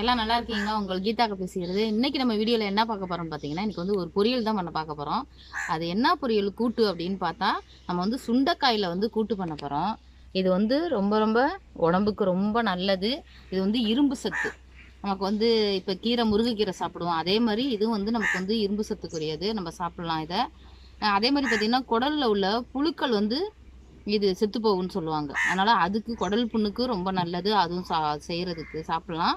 எல்லாம் நல்லா இருக்கீங்க. உங்கள் கீதாக்க பேசுகிறது. இன்னைக்கு நம்ம வீடியோவில் என்ன பார்க்க போகிறோம் பார்த்தீங்கன்னா இன்னைக்கு வந்து ஒரு பொரியல் தான் பண்ண பார்க்க போகிறோம் அது என்ன பொரியல்? கூட்டு அப்படின்னு பார்த்தா நம்ம வந்து சுண்டைக்காயில் வந்து கூட்டு பண்ண போகிறோம் இது வந்து ரொம்ப ரொம்ப உடம்புக்கு ரொம்ப நல்லது. இது வந்து இரும்பு சத்து. நமக்கு வந்து இப்போ கீரை முருங்கைக்கீரை சாப்பிடுவோம். அதே மாதிரி இதுவும் வந்து நமக்கு வந்து இரும்பு சத்துக்குரியது. நம்ம சாப்பிடலாம் இதை. அதே மாதிரி பார்த்திங்கன்னா குடலில் உள்ள புழுக்கள் வந்து இது செத்து போகும்னு சொல்லுவாங்க. அதனால் அதுக்கு குடல் புண்ணுக்கு ரொம்ப நல்லது. அதுவும் சா செய்கிறதுக்கு சாப்பிட்லாம்.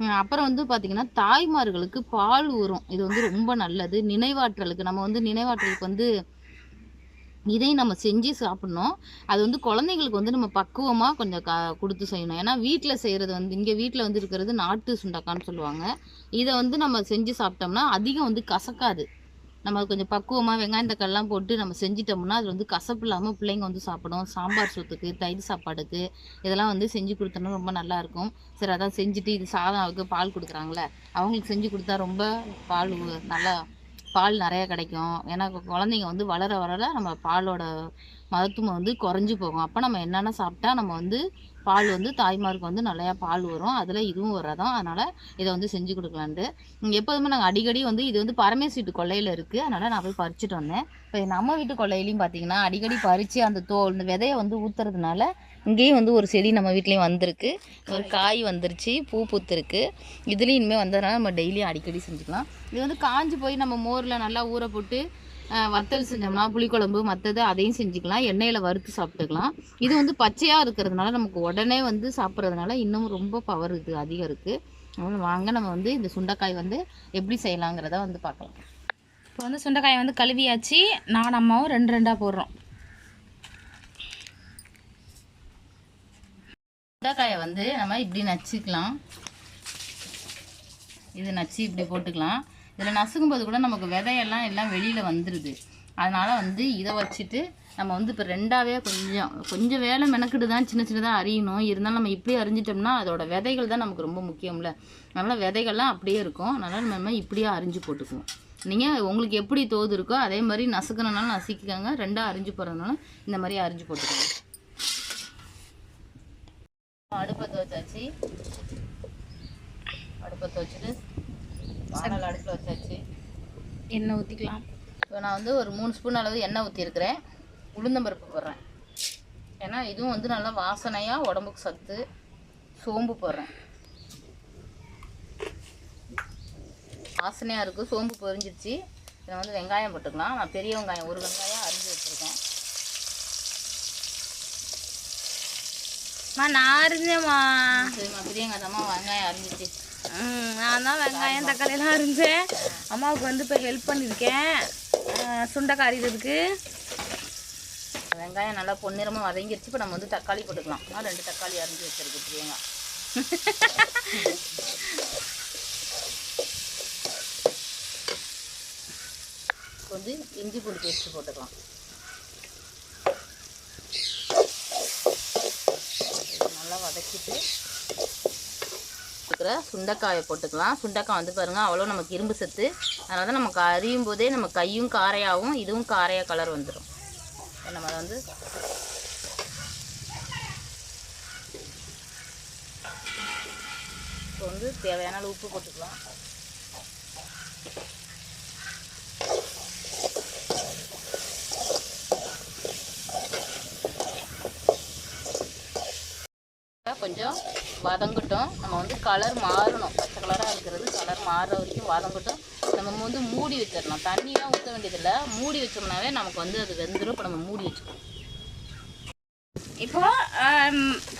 அப்புறம் வந்து பார்த்தீங்கன்னா தாய்மார்களுக்கு பால் ஊறும். இது வந்து ரொம்ப நல்லது. நினைவாற்றலுக்கு நம்ம வந்து நினைவாற்றலுக்கு வந்து இதையும் நம்ம செஞ்சு சாப்பிட்ணும். அது வந்து குழந்தைங்களுக்கு வந்து நம்ம பக்குவமாக கொஞ்சம் க கொடுத்து செய்யணும். ஏன்னா வீட்டில் செய்கிறது வந்து இங்கே வீட்டில் வந்து இருக்கிறது நாட்டு சுண்டக்கான்னு சொல்லுவாங்க. இதை வந்து நம்ம செஞ்சு சாப்பிட்டோம்னா அதிகம் வந்து கசக்காது. நம்ம கொஞ்சம் பக்குவமாக வெங்காயம் தக்காளிலாம் போட்டு நம்ம செஞ்சிட்டோம்னா அது வந்து கசப்பு இல்லாமல் பிள்ளைங்க வந்து சாப்பிடும். சாம்பார் சொத்துக்கு தயிர் சாப்பாடுக்கு இதெல்லாம் வந்து செஞ்சு கொடுத்தோம்னா ரொம்ப நல்லாயிருக்கும் சரி அதான் செஞ்சுட்டு இது சாதம் பால் கொடுக்குறாங்களே அவங்களுக்கு செஞ்சு கொடுத்தா ரொம்ப பால் நல்லா பால் நிறையா கிடைக்கும். ஏன்னா குழந்தைங்க வந்து வளர வளர நம்ம பாலோட மகத்துவம் வந்து குறைஞ்சி போகும். அப்போ நம்ம என்னென்ன சாப்பிட்டா நம்ம வந்து பால் வந்து தாய்மாருக்கு வந்து நிறையா பால் வரும். அதில் இதுவும் வர்றதும் அதனால் இதை வந்து செஞ்சு கொடுக்கலான்ட்டு. எப்போதுமே நாங்கள் அடிக்கடி வந்து இது வந்து பரமேஸ் வீட்டு கொல்லையில் இருக்குது அதனால் நான் போய் பறிச்சுட்டு வந்தேன். இப்போ நம்ம வீட்டு கொல்லையிலையும் பார்த்தீங்கன்னா அடிக்கடி பறித்து அந்த தோல் இந்த விதையை வந்து ஊற்றுறதுனால இங்கேயும் வந்து ஒரு செடி நம்ம வீட்லேயும் வந்திருக்கு. ஒரு காய் வந்துருச்சு பூ பூத்துருக்கு. இதுலேயும் இனிமேல் வந்ததுனால நம்ம டெய்லியும் அடிக்கடி செஞ்சுக்கலாம். இது வந்து காஞ்சி போய் நம்ம மோரில் நல்லா ஊற போட்டு வத்தல் செஞ்சோம்னா புளிக்குழம்பு மற்றது அதையும் செஞ்சுக்கலாம். எண்ணெயில் வறுத்து சாப்பிட்டுக்கலாம். இது வந்து பச்சையாக இருக்கிறதுனால நமக்கு உடனே வந்து சாப்பிட்றதுனால இன்னும் ரொம்ப பவர் இது அதிகம் இருக்குது அதனால வாங்க நம்ம வந்து இந்த சுண்டைக்காய் வந்து எப்படி செய்யலாங்கிறத வந்து பார்க்கலாம். இப்போ வந்து சுண்டைக்காயை வந்து கழுவியாச்சு. நான் அம்மாவும் ரெண்டு ரெண்டாக போடுறோம். சுண்டைக்காயை வந்து நம்ம இப்படி நச்சுக்கலாம். இது நச்சு இப்படி போட்டுக்கலாம். இதில் நசுக்கும்போது கூட நமக்கு விதையெல்லாம் எல்லாம் வெளியில் வந்துடுது அதனால் வந்து இதை வச்சுட்டு நம்ம வந்து இப்போ ரெண்டாவே கொஞ்சம் கொஞ்சம் வேலை மெனக்கிட்டு தான் சின்ன சின்னதாக அரியணும். இருந்தாலும் நம்ம இப்படி அரிஞ்சிட்டோம்னா அதோட விதைகள் தான் நமக்கு ரொம்ப முக்கியம்ல. அதனால் விதைகள்லாம் அப்படியே இருக்கும். அதனால் நம்ம இப்படியே அரிஞ்சு போட்டுக்குவோம். நீங்கள் உங்களுக்கு எப்படி தோது இருக்கோ அதே மாதிரி நசுக்கணுனாலும் நசுக்கிக்கோங்க. ரெண்டாக அரிஞ்சு போகிறதுனாலும் இந்த மாதிரி அரிஞ்சு போட்டுக்கோங்க. அடுப்பை துவச்சாச்சு. அடுப்பை துவச்சிட்டு வானல் அடுப்பில் வச்சாச்சு. எண்ணெய் ஊற்றிக்கலாம் இப்போ நான் வந்து ஒரு மூணு ஸ்பூன் அளவு எண்ணெய் ஊற்றிருக்கிறேன் உளுந்தம்பருப்பு போடுறேன். ஏன்னா இதுவும் வந்து நல்லா வாசனையாக உடம்புக்கு சத்து சோம்பு போடுறேன். வாசனையாக இருக்குது சோம்பு பொரிஞ்சிருச்சு. இதில் வந்து வெங்காயம் போட்டுக்கலாம். நான் பெரிய வெங்காயம் ஒரு வெங்காயம் அரிஞ்சு வச்சுருக்கேன். நான் அரிஞ்சேம்மா. சரிம்மா. பெரிய வெங்காயமா வெங்காயம் அரிஞ்சிச்சு நான் தான் வெங்காயம் தக்காளியெல்லாம் அரிஞ்சேன். அம்மாவுக்கு வந்து இப்போ ஹெல்ப் பண்ணியிருக்கேன். சுண்டைக்காய் அரிகிறதுக்கு வெங்காயம் நல்லா பொன்னிறமாக வதங்கிருச்சு. இப்போ நம்ம வந்து தக்காளி போட்டுக்கலாம். நான் ரெண்டு தக்காளி அரிஞ்சு வச்சுருக்கு பிரியங்கா. வந்து இஞ்சி பூண்டு பேஸ்ட் போட்டுக்கலாம். நல்லா வதக்கிட்டு இருக்கிற சுண்டைக்காயை போட்டுக்கலாம். சுண்டைக்காய் வந்து பாருங்க அவ்வளோ நமக்கு இரும்பு சத்து. அதனால தான் நமக்கு அரியும் போதே நம்ம கையும் காரையாகவும் இதுவும் காரையாக கலர் வந்துடும் நம்ம அதை வந்து இப்போ வந்து தேவையான அளவு உப்பு போட்டுக்கலாம். கொஞ்சம் வதங்கட்டும். நம்ம வந்து கலர் மாறணும். பச்சை கலராக இருக்கிறது கலர் மாறுற வரைக்கும் வதங்கட்டும். நம்ம வந்து மூடி வச்சிடலாம் தண்ணியெலாம் ஊற்ற வேண்டியதில்லை. மூடி வச்சோம்னாவே நமக்கு வந்து அது வெந்துடும் இப்போ நம்ம மூடி வச்சுக்கணும். இப்போ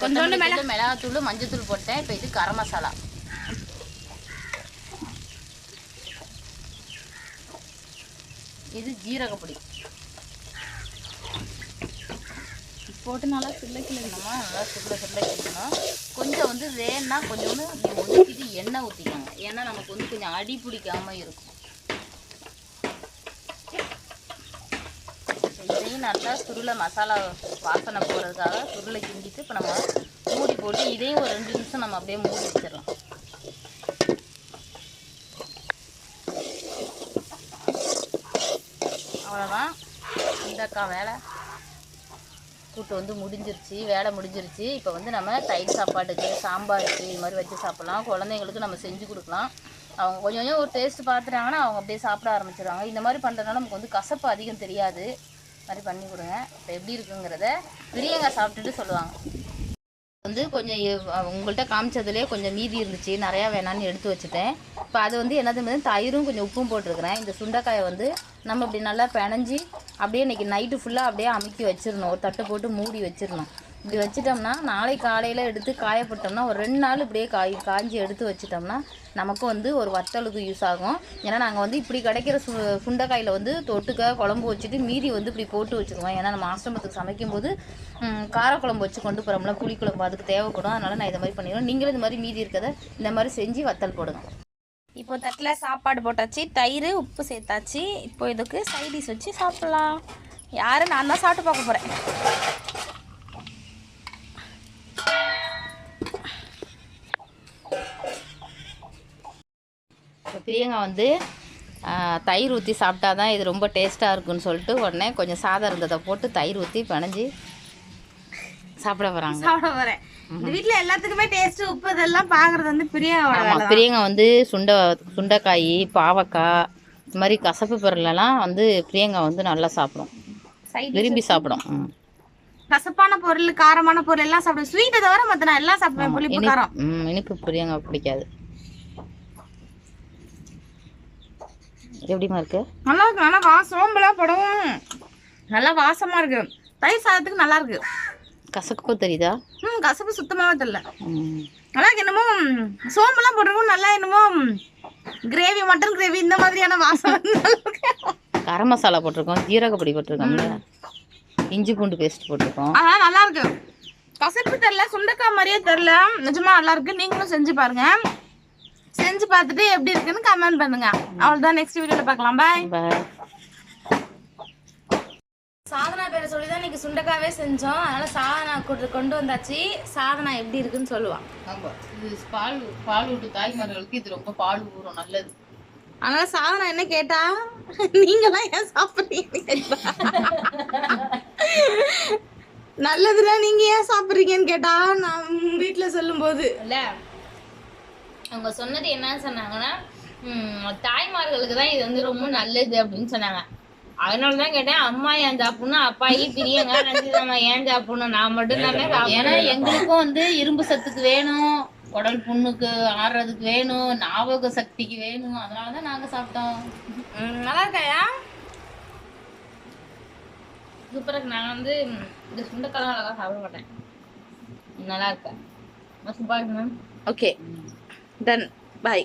கொஞ்சோண்டு கொஞ்சோண்டு மிளகாத்தூள் மஞ்சத்தூள் போட்டேன். இப்போ இது கரம் மசாலா. இது ஜீரகப்பொடி. போட்டு நல்லா சில்லைக்கில் நல்லா சுருளை சுருளை கொஞ்சம் வந்து வேணா கொஞ்சோண்டு அப்படி ஒதுக்கிட்டு எண்ணெய் ஊற்றிக்கோங்க ஏன்னா நமக்கு வந்து கொஞ்சம் அடி பிடிக்காம இருக்கும். இதையும் நல்லா சுருளை மசாலா வாசனை போகிறதுக்காக சுருளை கிண்டிட்டு இப்போ நம்ம மூடி போட்டு இதையும் ஒரு ரெண்டு நிமிஷம் நம்ம அப்படியே மூடி வச்சிடலாம். அவ்வளோதான் இந்தக்கா வேலை. கூட்டு வந்து முடிஞ்சிருச்சு வேலை முடிஞ்சிருச்சு. இப்போ வந்து நம்ம தயிர் சாப்பாட்டுக்கு சாம்பாருக்கு இது மாதிரி வச்சு சாப்பிட்லாம். குழந்தைங்களுக்கு நம்ம செஞ்சு கொடுக்கலாம். அவங்க கொஞ்சம் கொஞ்சம் ஒரு டேஸ்ட் பார்த்துட்டாங்கன்னா அவங்க அப்படியே சாப்பிட ஆரம்பிச்சிடுவாங்க இந்த மாதிரி பண்ணுறதுனால நமக்கு வந்து கசப்பு அதிகம் தெரியாது. மாதிரி பண்ணி கொடுங்க. இப்போ எப்படி இருக்குங்கிறத பிரியங்காய் சாப்பிட்டுட்டு சொல்லுவாங்க. வந்து கொஞ்சம் உங்கள்கிட்ட காமிச்சதுலேயே கொஞ்சம் மீதி இருந்துச்சு. நிறையா வேணான்னு எடுத்து வச்சுட்டேன். இப்போ அது வந்து என்னது தயிரும் கொஞ்சம் உப்பும் போட்டிருக்கிறேன். இந்த சுண்டைக்காயை வந்து நம்ம இப்படி நல்லா பிணைஞ்சி அப்படியே இன்னைக்கு நைட்டு ஃபுல்லாக அப்படியே அமுக்கி வச்சிடணும். ஒரு தட்டை போட்டு மூடி வச்சிடணும். இப்படி வச்சிட்டோம்னா நாளை காலையில் எடுத்து காயப்பட்டோம்னா ஒரு ரெண்டு நாள் இப்படியே காய் காஞ்சி எடுத்து வச்சிட்டோம்னா நமக்கும் வந்து ஒரு வத்தலுக்கு யூஸ் ஆகும். ஏன்னா நாங்கள் வந்து இப்படி கிடைக்கிற சு சுண்டைக்காயில் வந்து தொட்டுக்க குழம்பு வச்சுட்டு மீதி வந்து இப்படி போட்டு வச்சுக்குவோம் ஏன்னா நம்ம ஆசிரமத்துக்கு சமைக்கும்போது காரக்குழம்பு வச்சு கொண்டு போகிறோம்ல புளிக்குழம்பு அதுக்கு தேவைப்படும். அதனால் நான் இதை மாதிரி பண்ணிடுவேன் நீங்களும் இந்த மாதிரி மீதி இருக்கிறத இந்த மாதிரி செஞ்சு வத்தல் போடுங்க இப்போ தட்டில் சாப்பாடு போட்டாச்சு தயிர் உப்பு சேர்த்தாச்சு. இப்போ இதுக்கு சைடிஷ் வச்சு சாப்பிட்லாம். யாரு நான் தான் சாப்பிட்டு பார்க்க போகிறேன் இப்போ பிரியங்கா வந்து தயிர் ஊற்றி சாப்பிட்டா தான் இது ரொம்ப டேஸ்ட்டாக இருக்குன்னு சொல்லிட்டு உடனே கொஞ்சம் சாதம் இருந்ததை போட்டு தயிர் ஊற்றி பிணைஞ்சி சாப்பிட வராங்க சாப்பிட போகிறேன் இந்த வீட்டில் எல்லாத்துக்குமே டேஸ்ட் உப்பு இதெல்லாம் பார்க்குறது வந்து பிரியாவோட ஆமாம் பிரியங்கா வந்து சுண்டை சுண்டைக்காய் பாவக்காய் இந்த மாதிரி கசப்பு பொருளெல்லாம் வந்து பிரியங்கா வந்து நல்லா சாப்பிடும். விரும்பி சாப்பிடும். ம். கசப்பான பொருள் காரமான பொருள் எல்லாம் சாப்பிடுவேன் ஸ்வீட்டை தவிர மற்ற நான் எல்லாம் சாப்பிடுவேன். புளிப்பு இனிப்பு காரம். ம், இனிப்பு பிரியங்கா பிடிக்காது. எப்படிமா இருக்கு? நல்லா இருக்கு நல்லா வா சோம்பெல்லாம் படவும். நல்லா வாசமா இருக்கு. தயிர் சாதத்துக்கு நல்லா இருக்கு. கசப்பு தெரியுதா? ம் கசப்பு சுத்தமாவே தெரியல. நல்லா என்னமோ சோம்பெல்லாம் போட்டிருக்கும் நல்லா என்னமோ கிரேவி மட்டன் கிரேவி இந்த மாதிரியான வாசம். கரம் மசாலா போட்டிருக்கோம் ஜீரக பொடி போட்டிருக்கோம்ல. இஞ்சி பூண்டு பேஸ்ட் போட்டிருக்கோம். அதான் நல்லா இருக்கு. கசப்பு தெரியல சுண்டக்காய் மாதிரியே தெரியல. நிஜமா நல்லா இருக்கு. நீங்களும் செஞ்சு பாருங்க. செஞ்சு பார்த்துட்டு எப்படி இருக்குன்னு கமெண்ட் பண்ணுங்க. அவ்வளவுதான். நெக்ஸ்ட் வீடியோல பார்க்கலாம். பாய் பாய் சாதனா பேரை சொல்லி தான் இன்னைக்கு சுண்டக்காவே செஞ்சோம். அதனால சாதனா கொண்டு கொண்டு வந்தாச்சு. சாதனா எப்படி இருக்குன்னு சொல்லுவான் ஆமாம் இது பால் பால் விட்டு தாய்மார்களுக்கு இது ரொம்ப பால் ஊறும் நல்லது. அதனால சாதனா என்ன கேட்டா நீங்களாம் ஏன் சாப்பிட்றீங்கன்னு கேட்டா நல்லதுல நீங்க ஏன் சாப்பிட்றீங்கன்னு கேட்டா நான் வீட்டுல சொல்லும்போது. இல்ல. அவங்க சொன்னது என்ன சொன்னாங்கன்னா ம், தாய்மார்களுக்கு தான் இது வந்து ரொம்ப நல்லது அப்படின்னு சொன்னாங்க. அதனால தான் கேட்டேன் அம்மா ஏன் சாப்பிடணும் அப்பாயி பிரியங்க ரஞ்சிதம்மா ஏன் சாப்பிடணும்? நான் மட்டும் தானே ஏன்னா எங்களுக்கும் வந்து இரும்பு சத்துக்கு வேணும் உடல் புண்ணுக்கு ஆடுறதுக்கு வேணும் ஞாபக சக்திக்கு வேணும் அதனால தான் நாங்கள் சாப்பிட்டோம் நல்லா இருக்காயா? சூப்பராக நான் வந்து இந்த சுண்டக்காலாம் அழகாக சாப்பிட மாட்டேன். நல்லா இருக்கேன் bye ma'am okay done bye